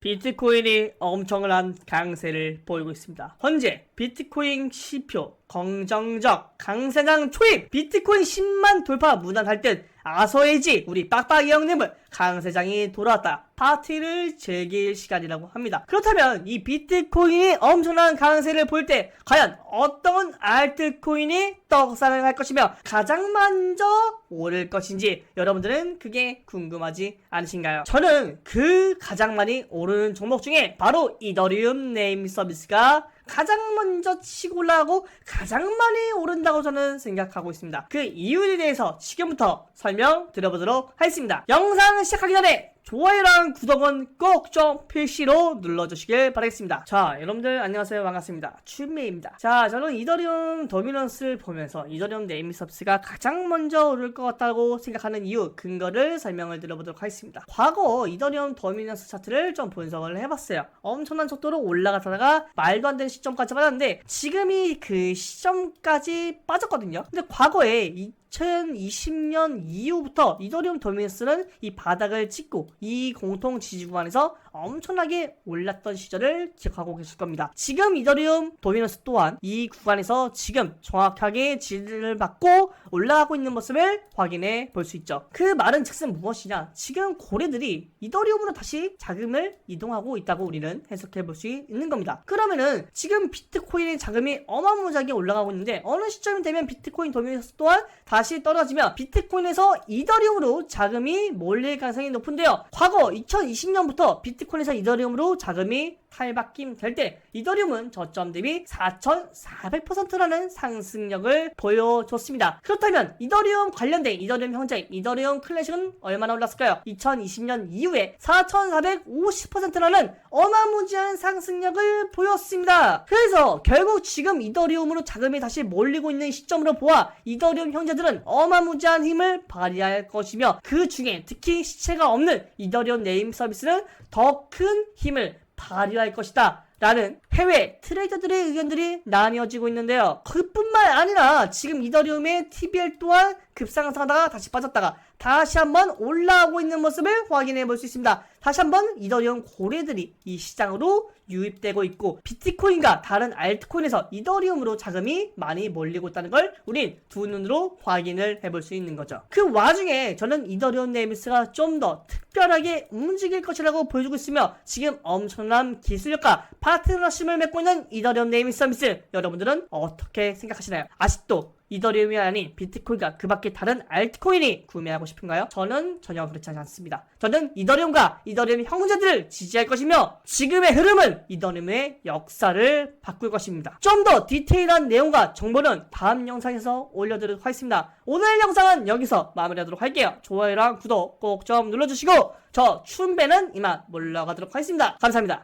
비트코인이 엄청난 강세를 보이고 있습니다. 현재 비트코인 시표 긍정적 강세장 초입 비트코인 10만 돌파 무난할 듯 아서해지 우리 빡빡이 형님은 강세장이 돌아왔다. 파티를 즐길 시간이라고 합니다. 그렇다면 이 비트코인이 엄청난 강세를 볼 때 과연 어떤 알트코인이 떡상을 할 것이며 가장 먼저 오를 것인지 여러분들은 그게 궁금하지 않으신가요? 저는 그 가장 많이 오르는 종목 중에 바로 이더리움 네임 서비스가 가장 먼저 치고 올라가고 가장 많이 오른다고 저는 생각하고 있습니다. 그 이유에 대해서 지금부터 설명 드려보도록 하겠습니다. 영상 시작하기 전에 좋아요랑 구독은 꼭 좀 필시로 눌러주시길 바라겠습니다. 자, 여러분들 안녕하세요. 반갑습니다. 춘메입니다. 자, 저는 이더리움 도미넌스를 보면서 이더리움 네임 서비스가 가장 먼저 오를 것 같다고 생각하는 이유, 근거를 설명을 드려보도록 하겠습니다. 과거 이더리움 도미넌스 차트를 좀 분석을 해봤어요. 엄청난 속도로 올라가다가 말도 안 되는 시점까지 빠졌는데 지금이 그 시점까지 빠졌거든요. 근데 과거에 2020년 이후부터 이더리움 도미넌스는 이 바닥을 찍고 이 공통 지지 구간에서 엄청나게 올랐던 시절을 기억하고 계실 겁니다. 지금 이더리움 도미넌스 또한 이 구간에서 지금 정확하게 지지를 받고 올라가고 있는 모습을 확인해 볼 수 있죠. 그 말은 즉슨 무엇이냐? 지금 고래들이 이더리움으로 다시 자금을 이동하고 있다고 우리는 해석해 볼 수 있는 겁니다. 그러면은 지금 비트코인의 자금이 어마무지하게 올라가고 있는데 어느 시점이 되면 비트코인 도미넌스 또한 다시 떨어지면 비트코인에서 이더리움으로 자금이 몰릴 가능성이 높은데요. 과거 2020년부터 비트코인에서 이더리움으로 자금이 탈바뀜 될 때 이더리움은 저점 대비 4,400%라는 상승력을 보여줬습니다. 그렇다면 이더리움 관련된 이더리움 형제 이더리움 클래식은 얼마나 올랐을까요? 2020년 이후에 4,450%라는 어마무지한 상승력을 보였습니다. 그래서 결국 지금 이더리움으로 자금이 다시 몰리고 있는 시점으로 보아 이더리움 형제들은 어마무지한 힘을 발휘할 것이며 그 중에 특히 시체가 없는 이더리움 네임 서비스는 더 큰 힘을 발휘할 것이다. 라는 해외 트레이더들의 의견들이 나뉘어지고 있는데요. 그뿐만 아니라 지금 이더리움의 TBL 또한 급상승하다가 다시 빠졌다가 다시 한번 올라오고 있는 모습을 확인해 볼 수 있습니다. 다시 한번 이더리움 고래들이 이 시장으로 유입되고 있고 비트코인과 다른 알트코인에서 이더리움으로 자금이 많이 몰리고 있다는 걸 우린 두 눈으로 확인을 해볼 수 있는 거죠. 그 와중에 저는 이더리움 네임스가 좀 더 특별하게 움직일 것이라고 보여주고 있으며 지금 엄청난 기술력과 파트너십 을 맺고 있는 이더리움 네임 서비스 여러분들은 어떻게 생각하시나요? 아직도 이더리움이 아닌 비트코인과 그 밖에 다른 알트코인이 구매하고 싶은가요? 저는 전혀 그렇지 않습니다. 저는 이더리움과 이더리움 형제들을 지지할 것이며 지금의 흐름은 이더리움의 역사를 바꿀 것입니다. 좀 더 디테일한 내용과 정보는 다음 영상에서 올려드리도록 하겠습니다. 오늘 영상은 여기서 마무리하도록 할게요. 좋아요랑 구독 꼭 좀 눌러주시고 저 춘배는 이만 물러가도록 하겠습니다. 감사합니다.